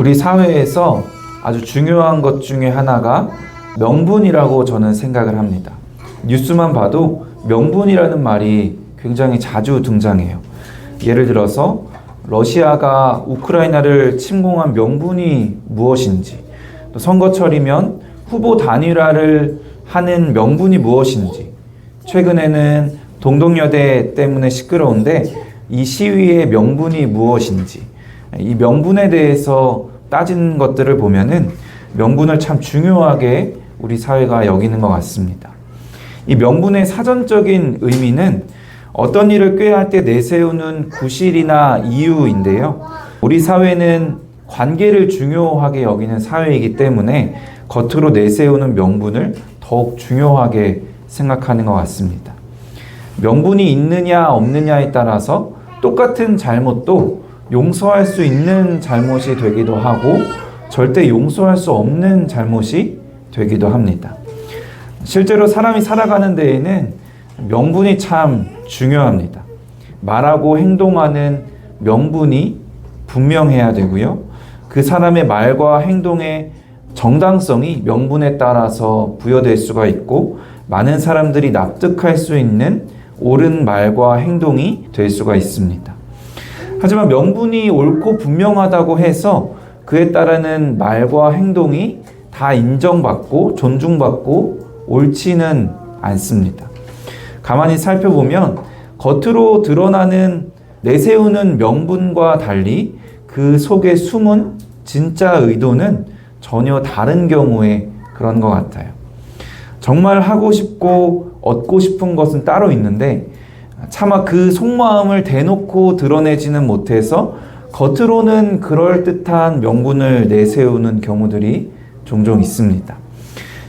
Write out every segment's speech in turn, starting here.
우리 사회에서 아주 중요한 것 중에 하나가 명분이라고 저는 생각을 합니다. 뉴스만 봐도 명분이라는 말이 굉장히 자주 등장해요. 예를 들어서 러시아가 우크라이나를 침공한 명분이 무엇인지, 또 선거철이면 후보 단일화를 하는 명분이 무엇인지, 최근에는 동동여대 때문에 시끄러운데 이 시위의 명분이 무엇인지, 이 명분에 대해서 따진 것들을 보면은 명분을 참 중요하게 우리 사회가 여기는 것 같습니다. 이 명분의 사전적인 의미는 어떤 일을 꾀할 때 내세우는 구실이나 이유인데요. 우리 사회는 관계를 중요하게 여기는 사회이기 때문에 겉으로 내세우는 명분을 더욱 중요하게 생각하는 것 같습니다. 명분이 있느냐 없느냐에 따라서 똑같은 잘못도 용서할 수 있는 잘못이 되기도 하고 절대 용서할 수 없는 잘못이 되기도 합니다. 실제로 사람이 살아가는 데에는 명분이 참 중요합니다. 말하고 행동하는 명분이 분명해야 되고요. 그 사람의 말과 행동의 정당성이 명분에 따라서 부여될 수가 있고 많은 사람들이 납득할 수 있는 옳은 말과 행동이 될 수가 있습니다. 하지만 명분이 옳고 분명하다고 해서 그에 따르는 말과 행동이 다 인정받고 존중받고 옳지는 않습니다. 가만히 살펴보면 겉으로 드러나는 내세우는 명분과 달리 그 속에 숨은 진짜 의도는 전혀 다른 경우에 그런 것 같아요. 정말 하고 싶고 얻고 싶은 것은 따로 있는데 차마 그 속마음을 대놓고 드러내지는 못해서 겉으로는 그럴듯한 명분을 내세우는 경우들이 종종 있습니다.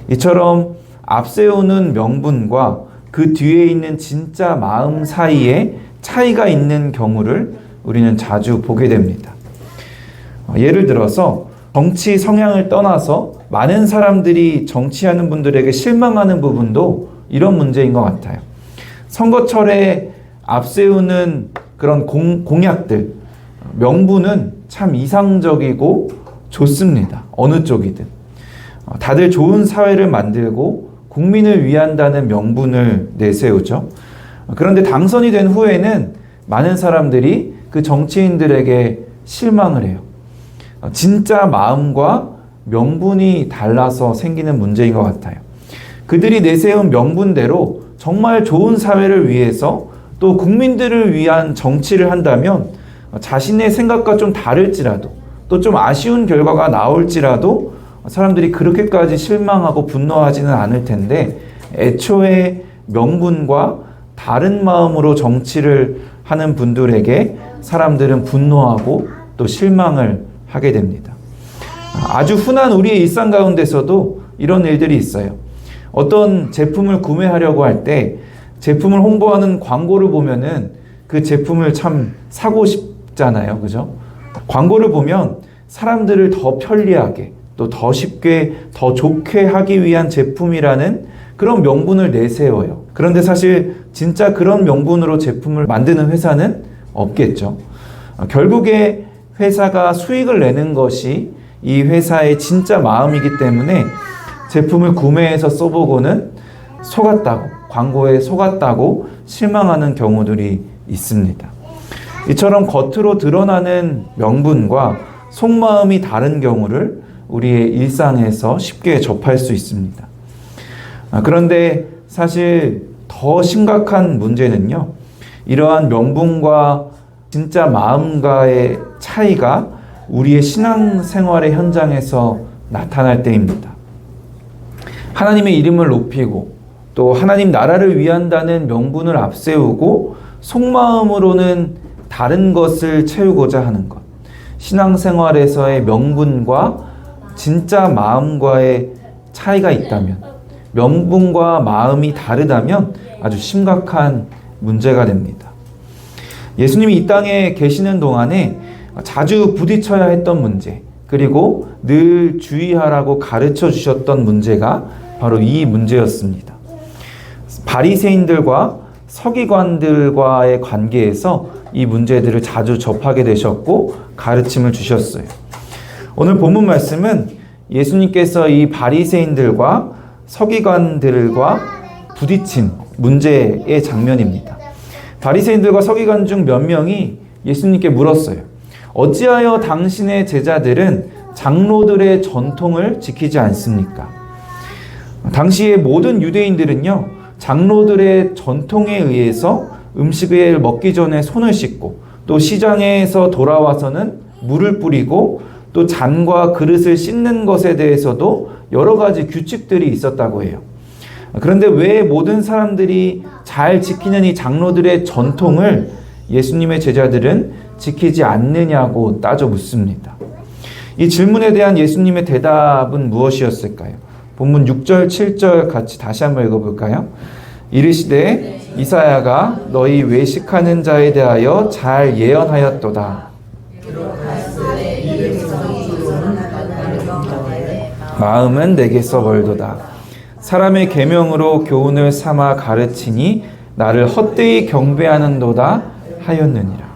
이처럼 앞세우는 명분과 그 뒤에 있는 진짜 마음 사이에 차이가 있는 경우를 우리는 자주 보게 됩니다. 어, 예를 들어서 정치 성향을 떠나서 많은 사람들이 정치하는 분들에게 실망하는 부분도 이런 문제인 것 같아요. 선거철에 앞세우는 그런 공, 공약들, 명분은 참 이상적이고 좋습니다. 어느 쪽이든. 어, 다들 좋은 사회를 만들고 국민을 위한다는 명분을 내세우죠. 어, 그런데 당선이 된 후에는 많은 사람들이 그 정치인들에게 실망을 해요. 어, 진짜 마음과 명분이 달라서 생기는 문제인 것 같아요. 그들이 내세운 명분대로 정말 좋은 사회를 위해서 또 국민들을 위한 정치를 한다면 자신의 생각과 좀 다를지라도 또 좀 아쉬운 결과가 나올지라도 사람들이 그렇게까지 실망하고 분노하지는 않을 텐데 애초에 명분과 다른 마음으로 정치를 하는 분들에게 사람들은 분노하고 또 실망을 하게 됩니다. 아주 흔한 우리의 일상 가운데서도 이런 일들이 있어요. 어떤 제품을 구매하려고 할 때 제품을 홍보하는 광고를 보면은 그 제품을 참 사고 싶잖아요. 그죠? 광고를 보면 사람들을 더 편리하게 또 더 쉽게 더 좋게 하기 위한 제품이라는 그런 명분을 내세워요. 그런데 사실 진짜 그런 명분으로 제품을 만드는 회사는 없겠죠. 어, 결국에 회사가 수익을 내는 것이 이 회사의 진짜 마음이기 때문에 제품을 구매해서 써보고는 속았다고, 광고에 속았다고 실망하는 경우들이 있습니다. 이처럼 겉으로 드러나는 명분과 속마음이 다른 경우를 우리의 일상에서 쉽게 접할 수 있습니다. 아, 그런데 사실 더 심각한 문제는요, 이러한 명분과 진짜 마음과의 차이가 우리의 신앙생활의 현장에서 나타날 때입니다. 하나님의 이름을 높이고 또 하나님 나라를 위한다는 명분을 앞세우고 속마음으로는 다른 것을 채우고자 하는 것. 신앙생활에서의 명분과 진짜 마음과의 차이가 있다면, 명분과 마음이 다르다면 아주 심각한 문제가 됩니다. 예수님이 이 땅에 계시는 동안에 자주 부딪혀야 했던 문제, 그리고 늘 주의하라고 가르쳐 주셨던 문제가 바로 이 문제였습니다. 바리새인들과 서기관들과의 관계에서 이 문제들을 자주 접하게 되셨고 가르침을 주셨어요. 오늘 본문 말씀은 예수님께서 이 바리새인들과 서기관들과 부딪힌 문제의 장면입니다. 바리새인들과 서기관 중 몇 명이 예수님께 물었어요. 어찌하여 당신의 제자들은 장로들의 전통을 지키지 않습니까? 당시의 모든 유대인들은요, 장로들의 전통에 의해서 음식을 먹기 전에 손을 씻고 또 시장에서 돌아와서는 물을 뿌리고 또 잔과 그릇을 씻는 것에 대해서도 여러 가지 규칙들이 있었다고 해요. 그런데 왜 모든 사람들이 잘 지키는 이 장로들의 전통을 예수님의 제자들은 지키지 않느냐고 따져 묻습니다. 이 질문에 대한 예수님의 대답은 무엇이었을까요? 본문 6절, 7절 같이 다시 한번 읽어볼까요? 이르시되 이사야가 너희 외식하는 자에 대하여 잘 예언하였도다. 마음은 내게서 멀도다. 사람의 계명으로 교훈을 삼아 가르치니 나를 헛되이 경배하는도다 하였느니라.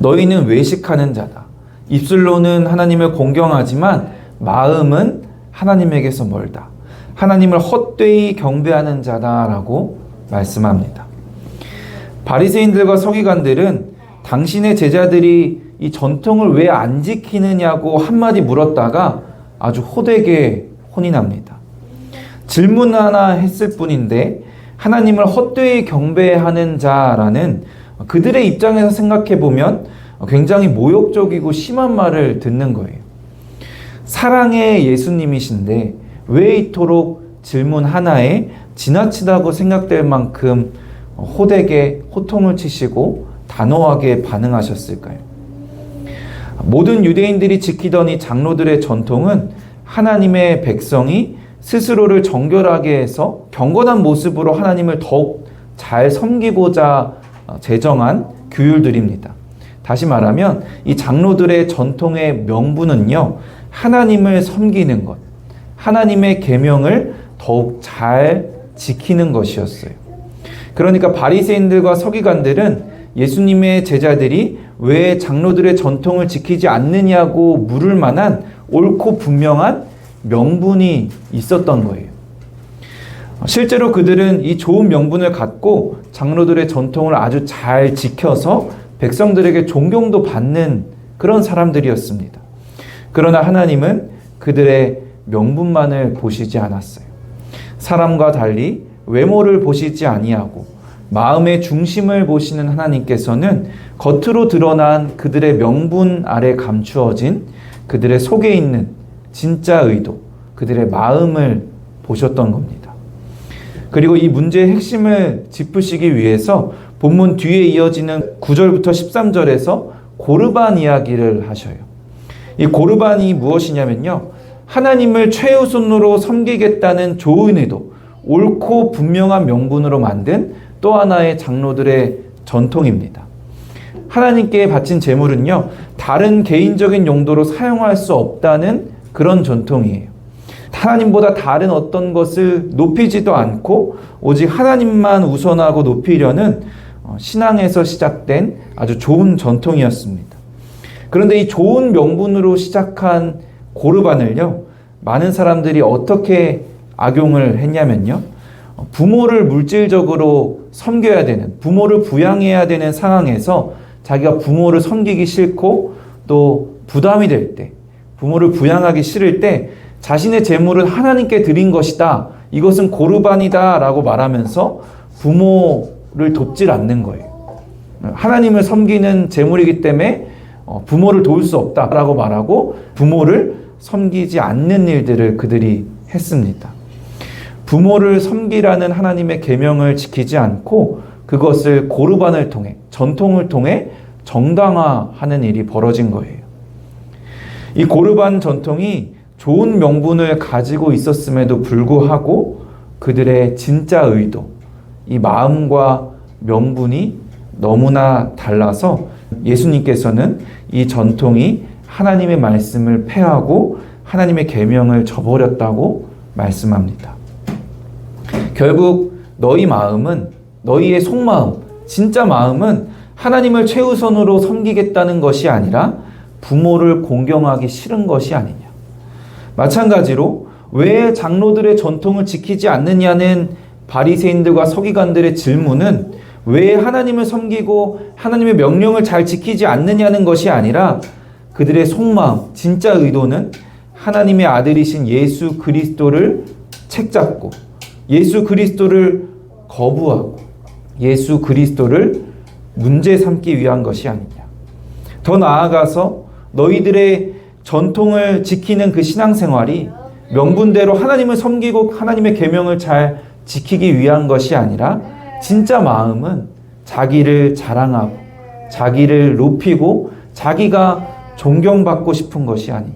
너희는 외식하는 자다. 입술로는 하나님을 공경하지만 마음은 하나님에게서 멀다. 하나님을 헛되이 경배하는 자다라고 말씀합니다. 바리새인들과 서기관들은 당신의 제자들이 이 전통을 왜 안 지키느냐고 한마디 물었다가 아주 호되게 혼이 납니다. 질문 하나 했을 뿐인데 하나님을 헛되이 경배하는 자라는 그들의 입장에서 생각해 보면 굉장히 모욕적이고 심한 말을 듣는 거예요. 사랑의 예수님이신데 왜 이토록 질문 하나에 지나치다고 생각될 만큼 호되게 호통을 치시고 단호하게 반응하셨을까요? 모든 유대인들이 지키던 이 장로들의 전통은 하나님의 백성이 스스로를 정결하게 해서 경건한 모습으로 하나님을 더욱 잘 섬기고자 제정한 규율들입니다. 다시 말하면 이 장로들의 전통의 명분은요. 하나님을 섬기는 것, 하나님의 계명을 더욱 잘 지키는 것이었어요. 그러니까 바리새인들과 서기관들은 예수님의 제자들이 왜 장로들의 전통을 지키지 않느냐고 물을 만한 옳고 분명한 명분이 있었던 거예요. 실제로 그들은 이 좋은 명분을 갖고 장로들의 전통을 아주 잘 지켜서 백성들에게 존경도 받는 그런 사람들이었습니다. 그러나 하나님은 그들의 명분만을 보시지 않았어요. 사람과 달리 외모를 보시지 아니하고 마음의 중심을 보시는 하나님께서는 겉으로 드러난 그들의 명분 아래 감추어진 그들의 속에 있는 진짜 의도, 그들의 마음을 보셨던 겁니다. 그리고 이 문제의 핵심을 짚으시기 위해서 본문 뒤에 이어지는 9절부터 13절에서 고르반 이야기를 하셔요. 이 고르반이 무엇이냐면요. 하나님을 최우선으로 섬기겠다는 좋은 의도, 옳고 분명한 명분으로 만든 또 하나의 장로들의 전통입니다. 하나님께 바친 제물은요, 다른 개인적인 용도로 사용할 수 없다는 그런 전통이에요. 하나님보다 다른 어떤 것을 높이지도 않고 오직 하나님만 우선하고 높이려는 어, 신앙에서 시작된 아주 좋은 전통이었습니다. 그런데 이 좋은 명분으로 시작한 고르반을요, 많은 사람들이 어떻게 악용을 했냐면요, 부모를 물질적으로 섬겨야 되는, 부모를 부양해야 되는 상황에서 자기가 부모를 섬기기 싫고 또 부담이 될 때, 부모를 부양하기 싫을 때 자신의 재물을 하나님께 드린 것이다. 이것은 고르반이다. 라고 말하면서 부모를 돕질 않는 거예요. 하나님을 섬기는 재물이기 때문에 어, 부모를 도울 수 없다라고 말하고 부모를 섬기지 않는 일들을 그들이 했습니다. 부모를 섬기라는 하나님의 계명을 지키지 않고 그것을 고르반을 통해 전통을 통해 정당화하는 일이 벌어진 거예요. 이 고르반 전통이 좋은 명분을 가지고 있었음에도 불구하고 그들의 진짜 의도, 이 마음과 명분이 너무나 달라서 예수님께서는 이 전통이 하나님의 말씀을 폐하고 하나님의 계명을 저버렸다고 말씀합니다. 결국 너희 마음은 너희의 속마음, 진짜 마음은 하나님을 최우선으로 섬기겠다는 것이 아니라 부모를 공경하기 싫은 것이 아니냐. 마찬가지로 왜 장로들의 전통을 지키지 않느냐는 바리새인들과 서기관들의 질문은 왜 하나님을 섬기고 하나님의 명령을 잘 지키지 않느냐는 것이 아니라 그들의 속마음, 진짜 의도는 하나님의 아들이신 예수 그리스도를 책잡고 예수 그리스도를 거부하고 예수 그리스도를 문제 삼기 위한 것이 아니냐. 더 나아가서 너희들의 전통을 지키는 그 신앙생활이 명분대로 하나님을 섬기고 하나님의 계명을 잘 지키기 위한 것이 아니라 진짜 마음은 자기를 자랑하고 자기를 높이고 자기가 존경받고 싶은 것이 아니냐.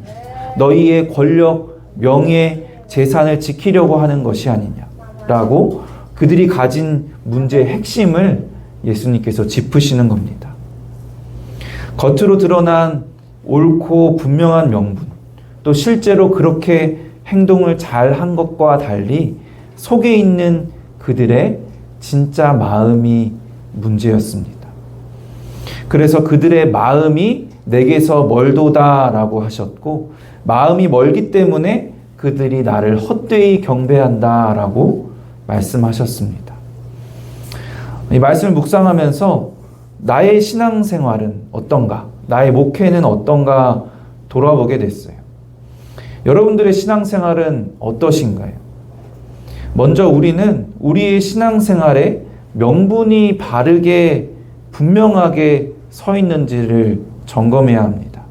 너희의 권력, 명예, 재산을 지키려고 하는 것이 아니냐라고 그들이 가진 문제의 핵심을 예수님께서 짚으시는 겁니다. 겉으로 드러난 옳고 분명한 명분, 또 실제로 그렇게 행동을 잘 한 것과 달리 속에 있는 그들의 진짜 마음이 문제였습니다. 그래서 그들의 마음이 내게서 멀도다라고 하셨고, 마음이 멀기 때문에 그들이 나를 헛되이 경배한다라고 말씀하셨습니다. 이 말씀을 묵상하면서 나의 신앙생활은 어떤가? 나의 목회는 어떤가 돌아보게 됐어요. 여러분들의 신앙생활은 어떠신가요? 먼저 우리는 우리의 신앙생활에 명분이 바르게 분명하게 서 있는지를 점검해야 합니다.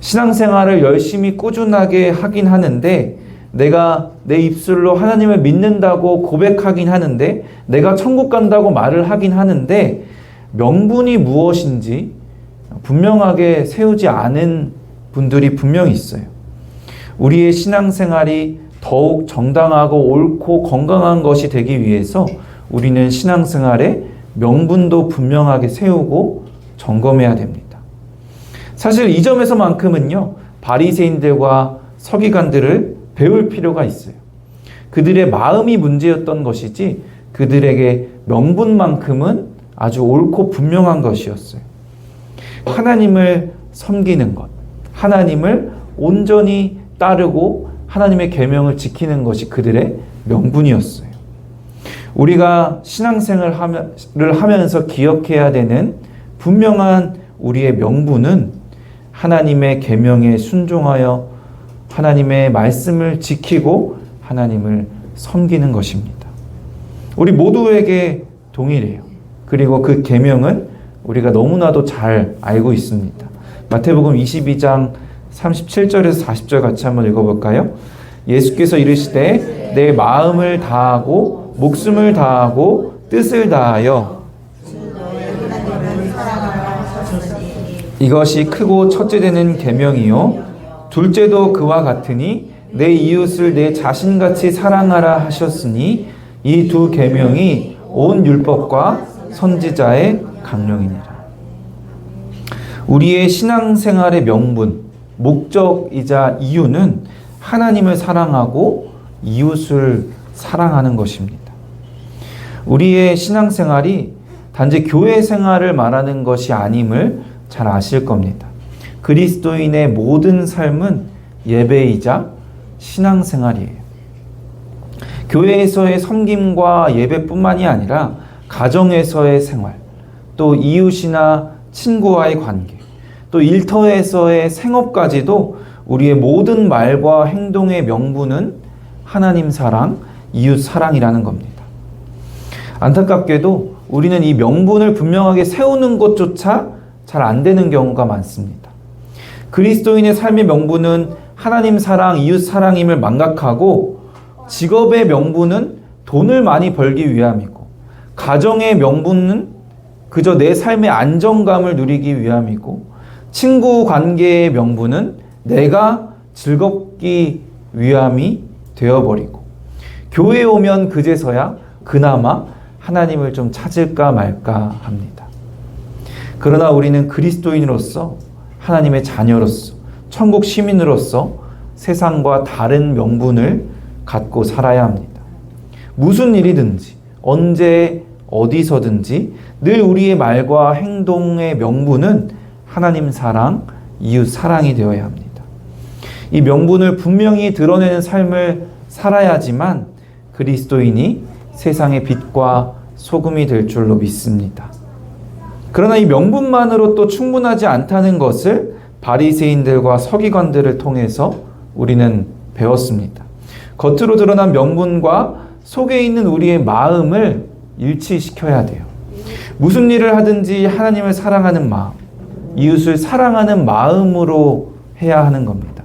신앙생활을 열심히 꾸준하게 하긴 하는데 내가 내 입술로 하나님을 믿는다고 고백하긴 하는데 내가 천국 간다고 말을 하긴 하는데 명분이 무엇인지 분명하게 세우지 않은 분들이 분명히 있어요. 우리의 신앙생활이 더욱 정당하고 옳고 건강한 것이 되기 위해서 우리는 신앙생활에 명분도 분명하게 세우고 점검해야 됩니다. 사실 이 점에서만큼은요. 바리새인들과 서기관들을 배울 필요가 있어요. 그들의 마음이 문제였던 것이지 그들에게 명분만큼은 아주 옳고 분명한 것이었어요. 하나님을 섬기는 것, 하나님을 온전히 따르고 하나님의 계명을 지키는 것이 그들의 명분이었어요. 우리가 신앙생활을 하면서 기억해야 되는 분명한 우리의 명분은 하나님의 계명에 순종하여 하나님의 말씀을 지키고 하나님을 섬기는 것입니다. 우리 모두에게 동일해요. 그리고 그 계명은 우리가 너무나도 잘 알고 있습니다. 마태복음 22장 37절에서 40절 같이 한번 읽어볼까요? 예수께서 이르시되 내 마음을 다하고 목숨을 다하고 뜻을 다하여 이것이 크고 첫째 되는 계명이요 둘째도 그와 같으니 내 이웃을 내 자신같이 사랑하라 하셨으니 이 두 계명이 온 율법과 선지자의 강령이니라. 우리의 신앙생활의 명분, 목적이자 이유는 하나님을 사랑하고 이웃을 사랑하는 것입니다. 우리의 신앙생활이 단지 교회 생활을 말하는 것이 아님을 잘 아실 겁니다. 그리스도인의 모든 삶은 예배이자 신앙생활이에요. 교회에서의 섬김과 예배뿐만이 아니라 가정에서의 생활, 또 이웃이나 친구와의 관계, 또 일터에서의 생업까지도 우리의 모든 말과 행동의 명분은 하나님 사랑, 이웃 사랑이라는 겁니다. 안타깝게도 우리는 이 명분을 분명하게 세우는 것조차 잘 안 되는 경우가 많습니다. 그리스도인의 삶의 명분은 하나님 사랑, 이웃 사랑임을 망각하고 직업의 명분은 돈을 많이 벌기 위함이고 가정의 명분은 그저 내 삶의 안정감을 누리기 위함이고 친구 관계의 명분은 내가 즐겁기 위함이 되어버리고 교회에 오면 그제서야 그나마 하나님을 좀 찾을까 말까 합니다. 그러나 우리는 그리스도인으로서 하나님의 자녀로서 천국 시민으로서 세상과 다른 명분을 갖고 살아야 합니다. 무슨 일이든지 언제 어디서든지 늘 우리의 말과 행동의 명분은 하나님 사랑, 이웃 사랑이 되어야 합니다. 이 명분을 분명히 드러내는 삶을 살아야지만 그리스도인이 세상의 빛과 소금이 될 줄로 믿습니다. 그러나 이 명분만으로 또 충분하지 않다는 것을 바리새인들과 서기관들을 통해서 우리는 배웠습니다. 겉으로 드러난 명분과 속에 있는 우리의 마음을 일치시켜야 돼요. 무슨 일을 하든지 하나님을 사랑하는 마음, 이웃을 사랑하는 마음으로 해야 하는 겁니다.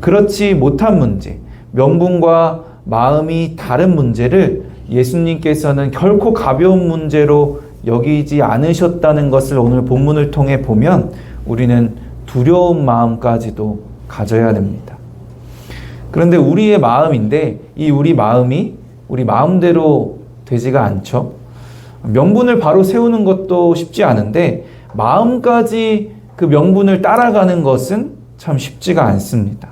그렇지 못한 문제, 명분과 마음이 다른 문제를 예수님께서는 결코 가벼운 문제로 여기지 않으셨다는 것을 오늘 본문을 통해 보면 우리는 두려운 마음까지도 가져야 됩니다. 그런데 우리의 마음인데 이 우리 마음이 우리 마음대로 되지가 않죠. 명분을 바로 세우는 것도 쉽지 않은데 마음까지 그 명분을 따라가는 것은 참 쉽지가 않습니다.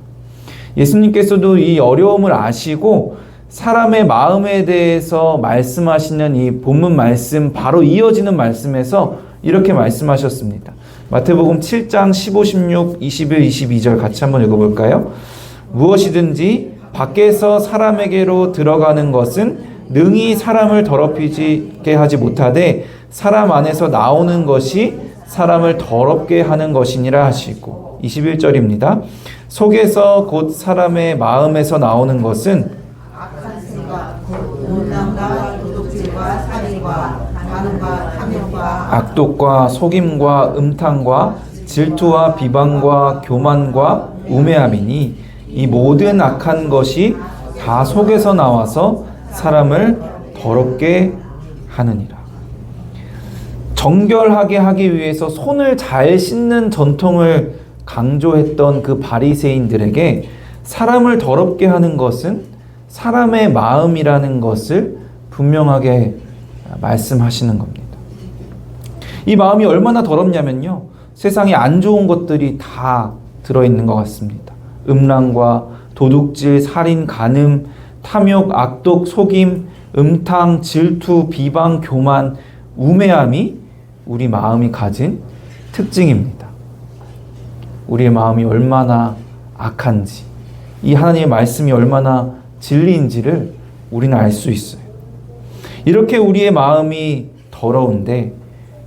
예수님께서도 이 어려움을 아시고 사람의 마음에 대해서 말씀하시는 이 본문 말씀 바로 이어지는 말씀에서 이렇게 말씀하셨습니다. 마태복음 7장 15, 16, 21, 22절 같이 한번 읽어볼까요? 무엇이든지 밖에서 사람에게로 들어가는 것은 능히 사람을 더럽히게 하지 못하되 사람 안에서 나오는 것이 사람을 더럽게 하는 것이니라 하시고 21절입니다. 속에서 곧 사람의 마음에서 나오는 것은 악독과 속임과 음탕과 질투와 비방과 교만과 우매함이니 이 모든 악한 것이 다 속에서 나와서 사람을 더럽게 하느니라. 정결하게 하기 위해서 손을 잘 씻는 전통을 강조했던 그 바리새인들에게 사람을 더럽게 하는 것은 사람의 마음이라는 것을 분명하게 말씀하시는 겁니다. 이 마음이 얼마나 더럽냐면요. 세상에 안 좋은 것들이 다 들어있는 것 같습니다. 음란과 도둑질, 살인, 간음, 탐욕, 악독, 속임, 음탕, 질투, 비방, 교만, 우매함이 우리 마음이 가진 특징입니다. 우리의 마음이 얼마나 악한지, 이 하나님의 말씀이 얼마나 진리인지를 우리는 알 수 있어요. 이렇게 우리의 마음이 더러운데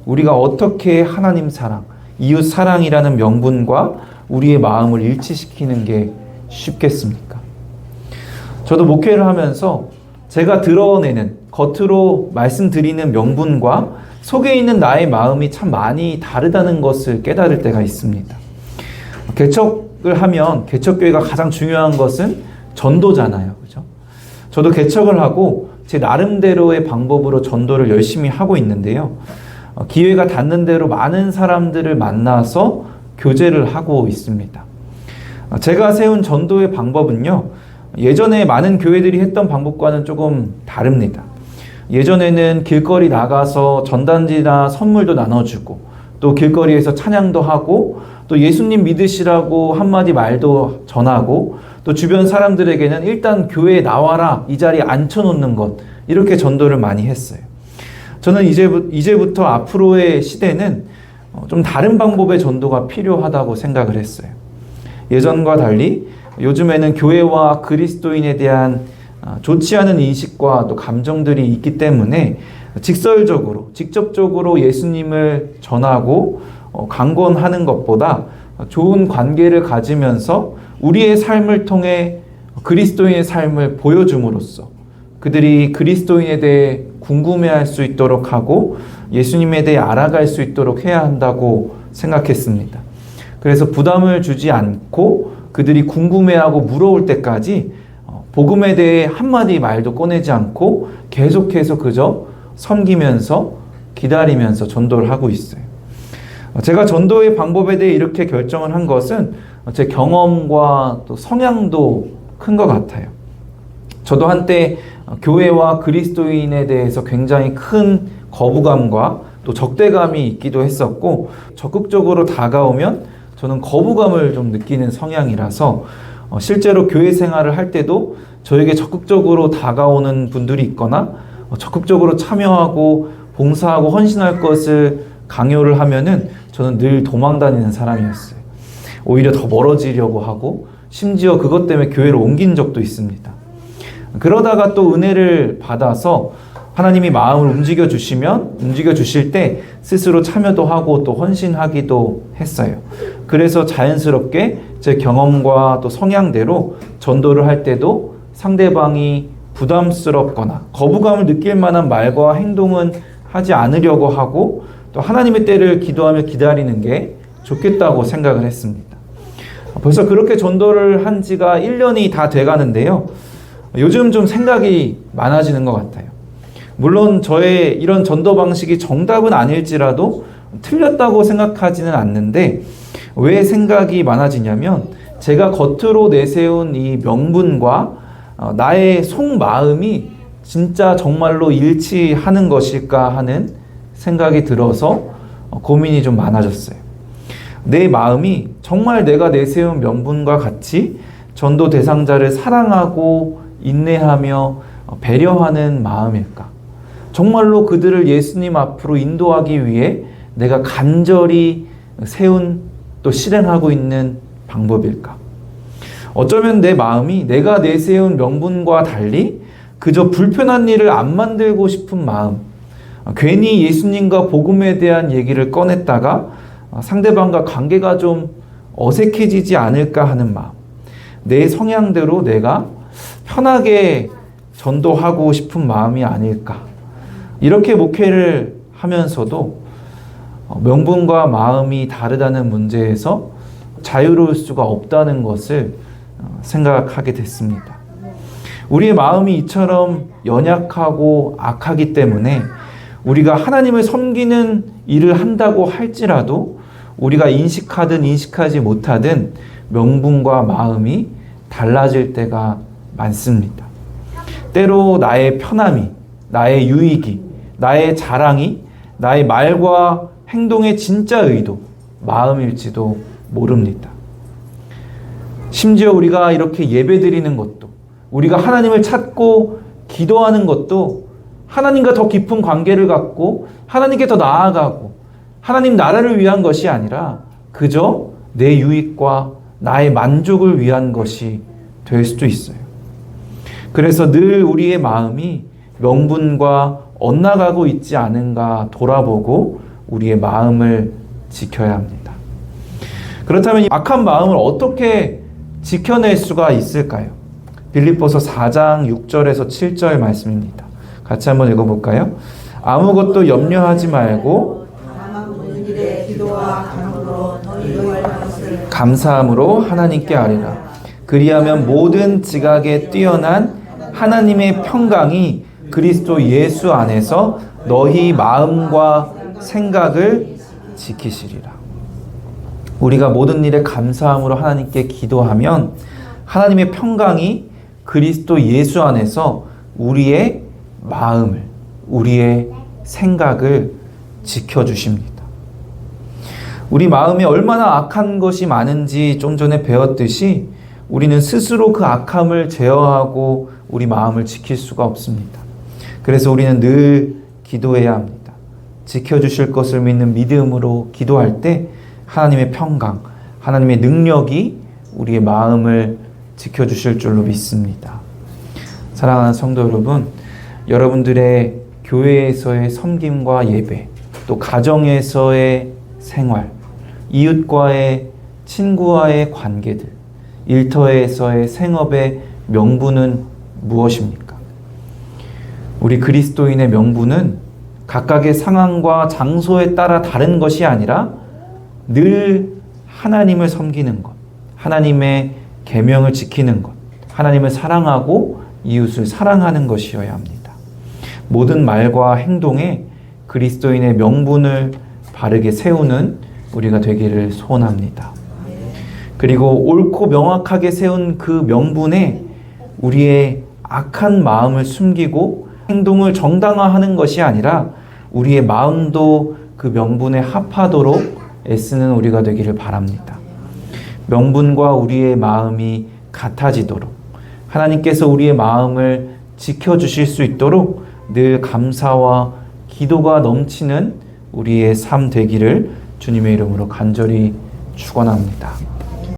우리가 어떻게 하나님 사랑, 이웃 사랑이라는 명분과 우리의 마음을 일치시키는 게 쉽겠습니까? 저도 목회를 하면서 제가 드러내는 겉으로 말씀드리는 명분과 속에 있는 나의 마음이 참 많이 다르다는 것을 깨달을 때가 있습니다. 개척을 하면 개척교회가 가장 중요한 것은 전도잖아요. 그죠? 저도 개척을 하고 제 나름대로의 방법으로 전도를 열심히 하고 있는데요. 어, 기회가 닿는 대로 많은 사람들을 만나서 교제를 하고 있습니다. 어, 제가 세운 전도의 방법은요, 예전에 많은 교회들이 했던 방법과는 조금 다릅니다. 예전에는 길거리 나가서 전단지나 선물도 나눠주고, 또 길거리에서 찬양도 하고, 또 예수님 믿으시라고 한마디 말도 전하고, 또 주변 사람들에게는 일단 교회에 나와라, 이 자리에 앉혀놓는 것, 이렇게 전도를 많이 했어요. 저는 이제부, 이제부터 앞으로의 시대는 어, 좀 다른 방법의 전도가 필요하다고 생각을 했어요. 예전과 달리 요즘에는 교회와 그리스도인에 대한 어, 좋지 않은 인식과 또 감정들이 있기 때문에 직설적으로, 직접적으로 예수님을 전하고 어, 강권하는 것보다 좋은 관계를 가지면서 우리의 삶을 통해 그리스도인의 삶을 보여줌으로써 그들이 그리스도인에 대해 궁금해할 수 있도록 하고 예수님에 대해 알아갈 수 있도록 해야 한다고 생각했습니다. 그래서 부담을 주지 않고 그들이 궁금해하고 물어올 때까지 어, 복음에 대해 한마디 말도 꺼내지 않고 계속해서 그저 섬기면서 기다리면서 전도를 하고 있어요. 어, 제가 전도의 방법에 대해 이렇게 결정을 한 것은 제 경험과 또 성향도 큰 것 같아요. 저도 한때 교회와 그리스도인에 대해서 굉장히 큰 거부감과 또 적대감이 있기도 했었고 적극적으로 다가오면 저는 거부감을 좀 느끼는 성향이라서 어, 실제로 교회 생활을 할 때도 저에게 적극적으로 다가오는 분들이 있거나 어, 적극적으로 참여하고 봉사하고 헌신할 것을 강요를 하면은 저는 늘 도망 다니는 사람이었어요. 오히려 더 멀어지려고 하고 심지어 그것 때문에 교회를 옮긴 적도 있습니다. 그러다가 또 은혜를 받아서 하나님이 마음을 움직여 주시면 움직여 주실 때 스스로 참여도 하고 또 헌신하기도 했어요. 그래서 자연스럽게 제 경험과 또 성향대로 전도를 할 때도 상대방이 부담스럽거나 거부감을 느낄 만한 말과 행동은 하지 않으려고 하고 또 하나님의 때를 기도하며 기다리는 게 좋겠다고 생각을 했습니다. 벌써 그렇게 전도를 한 지가 1년이 다 돼 가는데요. 요즘 좀 생각이 많아지는 것 같아요. 물론 저의 이런 전도 방식이 정답은 아닐지라도 틀렸다고 생각하지는 않는데 왜 생각이 많아지냐면 제가 겉으로 내세운 이 명분과 어, 나의 속마음이 진짜 정말로 일치하는 것일까 하는 생각이 들어서 어, 고민이 좀 많아졌어요. 내 마음이 정말 내가 내세운 명분과 같이 전도 대상자를 사랑하고 인내하며 어, 배려하는 마음일까? 정말로 그들을 예수님 앞으로 인도하기 위해 내가 간절히 세운 또 실행하고 있는 방법일까? 어쩌면 내 마음이 내가 내세운 명분과 달리 그저 불편한 일을 안 만들고 싶은 마음, 괜히 예수님과 복음에 대한 얘기를 꺼냈다가 상대방과 관계가 좀 어색해지지 않을까 하는 마음, 내 성향대로 내가 편하게 전도하고 싶은 마음이 아닐까. 이렇게 목회를 하면서도 어, 명분과 마음이 다르다는 문제에서 자유로울 수가 없다는 것을 어, 생각하게 됐습니다. 우리의 마음이 이처럼 연약하고 악하기 때문에 우리가 하나님을 섬기는 일을 한다고 할지라도 우리가 인식하든 인식하지 못하든 명분과 마음이 달라질 때가 많습니다. 때로 나의 편함이, 나의 유익이, 나의 자랑이, 나의 말과 행동의 진짜 의도, 마음일지도 모릅니다. 심지어 우리가 이렇게 예배 드리는 것도, 우리가 하나님을 찾고 기도하는 것도 하나님과 더 깊은 관계를 갖고 하나님께 더 나아가고 하나님 나라를 위한 것이 아니라 그저 내 유익과 나의 만족을 위한 것이 될 수도 있어요. 그래서 늘 우리의 마음이 명분과 엇나가고 있지 않은가 돌아보고 우리의 마음을 지켜야 합니다. 그렇다면 이 악한 마음을 어떻게 지켜낼 수가 있을까요? 빌립보서 4장 6절에서 7절 말씀입니다. 같이 한번 읽어볼까요? 아무것도 염려하지 말고 감사함으로 하나님께 아뢰라. 그리하면 모든 지각에 뛰어난 하나님의 평강이 그리스도 예수 안에서 너희 마음과 생각을 지키시리라. 우리가 모든 일에 감사함으로 하나님께 기도하면 하나님의 평강이 그리스도 예수 안에서 우리의 마음을, 우리의 생각을 지켜주십니다. 우리 마음에 얼마나 악한 것이 많은지 좀 전에 배웠듯이 우리는 스스로 그 악함을 제어하고 우리 마음을 지킬 수가 없습니다. 그래서 우리는 늘 기도해야 합니다. 지켜주실 것을 믿는 믿음으로 기도할 때 하나님의 평강, 하나님의 능력이 우리의 마음을 지켜주실 줄로 믿습니다. 사랑하는 성도 여러분, 여러분들의 교회에서의 섬김과 예배, 또 가정에서의 생활, 이웃과의 친구와의 관계들, 일터에서의 생업의 명분은 무엇입니까? 우리 그리스도인의 명분은 각각의 상황과 장소에 따라 다른 것이 아니라 늘 하나님을 섬기는 것, 하나님의 계명을 지키는 것, 하나님을 사랑하고 이웃을 사랑하는 것이어야 합니다. 모든 말과 행동에 그리스도인의 명분을 바르게 세우는 우리가 되기를 소원합니다. 그리고 옳고 명확하게 세운 그 명분에 우리의 악한 마음을 숨기고 행동을 정당화하는 것이 아니라 우리의 마음도 그 명분에 합하도록 애쓰는 우리가 되기를 바랍니다. 명분과 우리의 마음이 같아지도록 하나님께서 우리의 마음을 지켜주실 수 있도록 늘 감사와 기도가 넘치는 우리의 삶 되기를 주님의 이름으로 간절히 축원합니다.